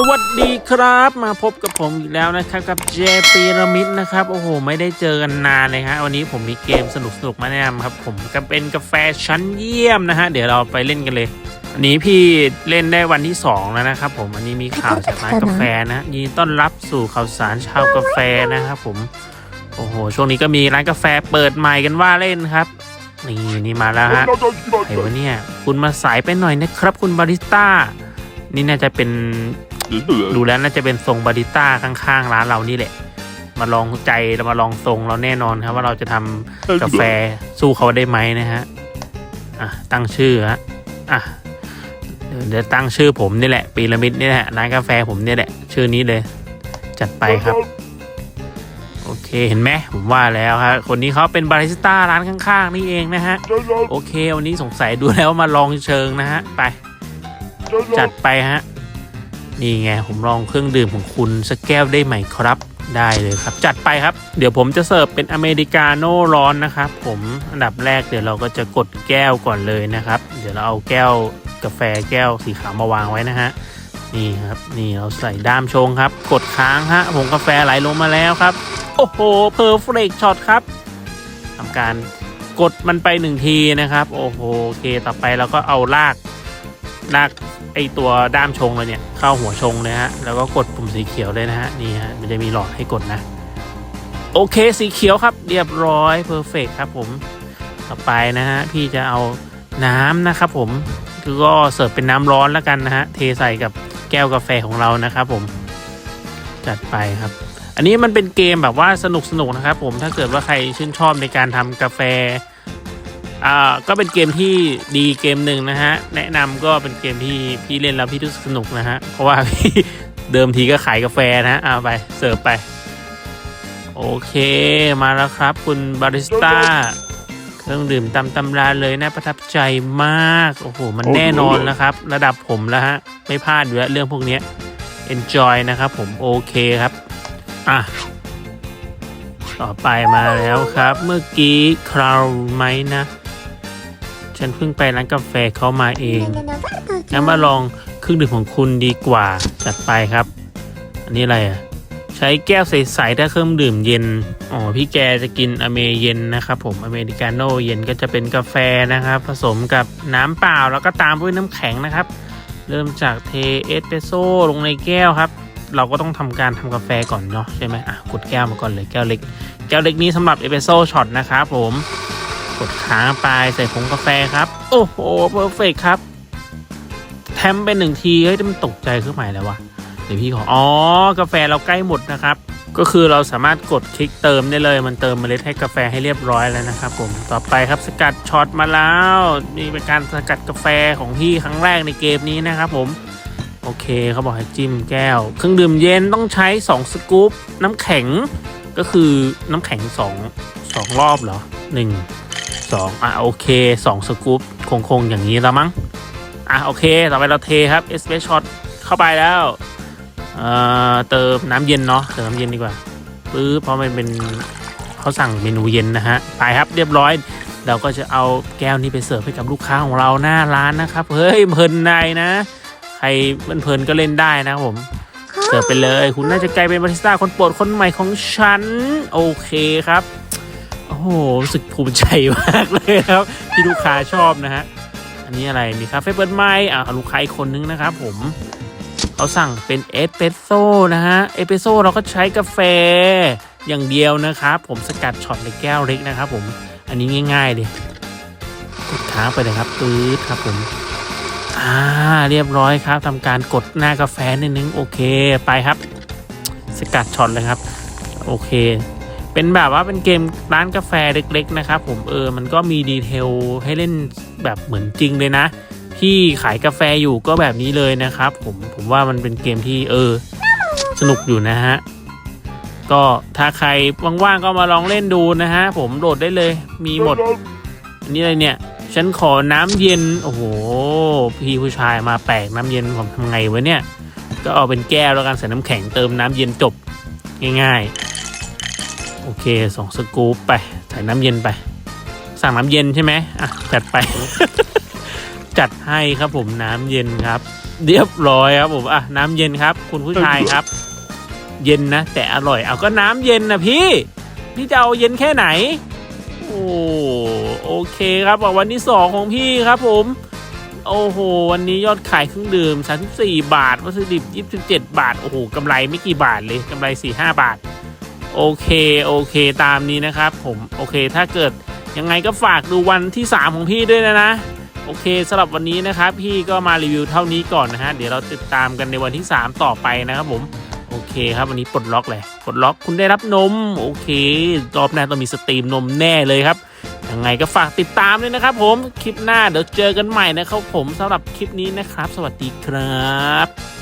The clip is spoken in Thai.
สวัสดีครับมาพบกับผมอีกแล้วนะครับกับเจปีระมิดนะครับโอ้โห ไม่ได้เจอกันนานเลยฮะวันนี้ผมมีเกมสนุกๆมาแนะนำครับ ผมก็เป็นกาแฟชั้นเยี่ยมนะฮะเดี๋ยวเราไปเล่นกันเลย อันนี้พี่เล่นได้วันที่ 2 แล้วนะครับผมอันนี้มีข่าวจากร้านกาแฟนะยินต้อนรับสู่ข่าวสารชาวกาแฟนะครับผมโอ้โหช่วงนี้ก็มีร้านกาแฟเปิดใหม่กันว่าเล่นครับนี่นี่มาแล้วฮะไอ้วะเนี่ยคุณมาสายไปหน่อยนะครับ คุณบาริสต้านี่น่าจะเป็น ดูแล้วน่าจะเป็นทรงบาริสต้าข้างๆ ร้านเรานี่แหละ มาลองใจเรามาลองทรงเราแน่นอนครับ ว่าเราจะทำกาแฟสู้เขาได้ไหมนะฮะอะตั้งชื่อฮะอะเดี๋ยวเดี๋ยวตั้งชื่อผมนี่แหละปีระมิดนี่แหละร้านกาแฟผมนี่แหละ ชื่อนี้เลย จัดไปครับ โอเคเห็นไหมผมว่าแล้วครับคนนี้เขาเป็นบาริสต้าร้านข้าง ๆ นี่เองนะฮะ โอเค วันนี้สงสัยดูแล้วมาลองเชิงนะฮะ ไป จัดไปฮะ นี่ไงผมลองเครื่องดื่มของคุณสักแก้วได้ไหมครับได้เลยครับ จัดไปครับ เดี๋ยวผมจะเสิร์ฟเป็นอเมริกาโน่ร้อนนะครับผมอันดับแรกเดี๋ยวเราก็จะกดแก้วก่อนเลยนะครับ เดี๋ยวเราเอาแก้วกาแฟแก้วสีขาวมาวางไว้นะฮะนี่ครับนี่เราใส่ด้ามชงครับ กดค้างฮะผงกาแฟไหลลงมาแล้วครับ โอ้โหเพอร์เฟกช็อตครับทำการกดมันไปหนึ่งทีนะครับ โอ้โหโอเคต่อไปเราก็เอาลากลาก ไอตัวด้ามชงเลยเนี่ยเข้าหัวชงเลยฮะแล้วก็กดปุ่มสีเขียวเลยนะฮะนี่ฮะมันจะมีหลอดให้กดนะ โอเคสีเขียวครับ เรียบร้อยเพอร์เฟกครับผมต่อไปนะฮะพี่จะเอาน้ำนะครับผมคือก็เสิร์ฟเป็นน้ำร้อนแล้วกันนะฮะเทใส่กับแก้วกาแฟของเรานะครับผมจัดไปครับ อันนี้มันเป็นเกมแบบว่าสนุกสนุกนะครับผมถ้าเกิดว่าใครชื่นชอบในการทำกาแฟ อ่าก็เป็นเกมที่ดีเกมหนึ่งนะฮะ แนะนำก็เป็นเกมที่พี่เล่นแล้วพี่รู้สึกสนุกนะฮะ เพราะว่าพี่เดิมทีก็ขายกาแฟนะฮะเอาไปเสิร์ฟไป โอเคมาแล้วครับ คุณบาริสต้าเครื่องดื่มตำตำราเลยนะประทับใจมาก โอ้โห มันแน่นอนนะครับ ระดับผมแล้วฮะ ไม่พลาดอยู่แล้วเรื่องพวกนี้ enjoy นะครับผมโอเคครับ อะต่อไปมาแล้วครับ เมื่อกี้คราวไหมนะ ฉันเพิ่งไปร้านกาแฟเขามาเองงั้นมาลองเครื่องดื่มของคุณดีกว่าจัดไปครับ อันนี้อะไรอะใช้แก้วใสๆถ้าเครื่องดื่มเย็นอ๋อพี่แกจะกินอเมเย็นนะครับผมอเมริกาโน่เย็นก็จะเป็นกาแฟนะครับ ผสมกับน้ำเปล่าแล้วก็ตามด้วยน้ำแข็งนะครับ เริ่มจากเทเอสเปรสโซ่ลงในแก้วครับ เราก็ต้องทำการทำกาแฟก่อนเนาะใช่ไหมอะกดแก้วมาก่อนเลยแก้วเล็ก แก้วเล็กนี้สำหรับเอสเปรสโซ่ช็อตนะครับผม กดค้างไปใส่ผงกาแฟครับ โอ้โหเพอร์เฟกครับ แทมเป็นหนึ่งทีเฮ้ยมันตกใจขึ้นใหม่แล้ววะเดี๋ยวพี่ขออ๋อกาแฟเราใกล้หมดนะครับ ก็คือเราสามารถกดคลิกเติมได้เลย มันเติมเมล็ดให้กาแฟให้เรียบร้อยแล้วนะครับ ผมต่อไปครับสกัดช็อตมาแล้วนี่เป็นการสกัดกาแฟของพี่ครั้งแรกในเกมนี้นะครับ ผมโอเคเขาบอกให้จิ้มแก้ว เครื่องดื่มเย็นต้องใช้ 2 สกู๊ปน้ำแข็งก็คือน้ำแข็ง 2 2 รอบเหรอ 1 2อะโอเค 2 สกู๊ปคงคงๆ อย่างนี้แล้วมั้ง อะโอเค ต่อไปเราเทครับเอสเปรสช็อตเข้าไปแล้วเอ่อเติมน้ำเย็นเนาะเติมน้ำเย็นดีกว่าปื๊บเพราะมันเป็นเขาสั่งเมนูเย็นนะฮะไปครับเรียบร้อย เราก็จะเอาแก้วนี้ไปเสิร์ฟให้กับลูกค้าของเราหน้าร้านนะครับ เฮ้ยเพลินในนะ ใครเพลินก็เล่นได้นะครับผมเสิร์ฟไปเลย คุณน่าจะกลายเป็นบาริสต้าคนโปรดคนใหม่ของฉัน โอเคครับ โอ้โหรู้สึกภูมิใจมากเลยครับ ที่ลูกค้าชอบนะฮะ อันนี้อะไรมีคาเฟ่เปิดไม้อะลูกค้าอีกคนนึงนะครับผมเขาสั่งเป็นเอสเปรสโซ่นะฮะเอสเปรสโซ่เราก็ใช้กาแฟอย่างเดียวนะครับ ผมสกัดช็อตในแก้วเล็กนะครับ ผมอันนี้ง่ายๆเลยกดค้างไปเลยครับปื๊ดครับผมอ่าเรียบร้อยครับทำการกดหน้ากาแฟนิดนึงโอเคไปครับ สกัดช็อตเลยครับ โอเค เป็นแบบว่าเป็นเกมร้านกาแฟเล็กๆนะครับผมเออมันก็มีดีเทลให้เล่นแบบเหมือนจริงเลยนะ ที่ขายกาแฟอยู่ก็แบบนี้เลยนะครับผมผมว่ามันเป็นเกมที่เออ สนุกอยู่นะฮะก็ถ้าใครว่างๆก็มาลองเล่นดูนะฮะ ผมโหลดได้เลย มีหมด อันนี้อะไรเนี่ย ฉันขอน้ำเย็น โอ้โห พี่ผู้ชายมาแปลกน้ำเย็นผมทำไงวะเนี่ย ก็เอาเป็นแก้วแล้วกันใส่น้ำแข็งเติมน้ำเย็นจบง่ายๆ โอเคสองสกู๊ปไปใส่น้ำเย็นไป สั่งน้ำเย็นใช่ไหมอะจัดไป จัดให้ครับผมน้ำเย็นครับ เรียบร้อยครับผมอะน้ำเย็นครับ คุณผู้ชายครับ เย็นนะแต่อร่อยเอาก็น้ำเย็นนะพี่ พี่จะเอาเย็นแค่ไหน โอ้โอเคครับวันที่สองของพี่ครับผมโอ้โห วันนี้ยอดขายเครื่องดื่ม 34 บาท วัตถุดิบ 27 บาท โอ้โห กำไรไม่กี่บาทเลย กำไร 4-5 บาท โอเคโอเคตามนี้นะครับผมโอเคถ้าเกิดยังไงก็ฝากดูวันที่ 3 ของพี่ด้วยนะนะ โอเคสำหรับวันนี้นะครับ พี่ก็มารีวิวเท่านี้ก่อนนะฮะ เดี๋ยวเราติดตามกันในวันที่ 3 ต่อไปนะครับผม โอเคครับวันนี้ปลดล็อกเลยปลดล็อกคุณได้รับนม โอเครอบหน้าต้องมีสตรีมนมแน่เลยครับยังไงก็ฝากติดตามด้วยนะครับ ผมคลิปหน้าเดี๋ยวเจอกันใหม่นะครับผมสำหรับคลิปนี้นะครับ สวัสดีครับ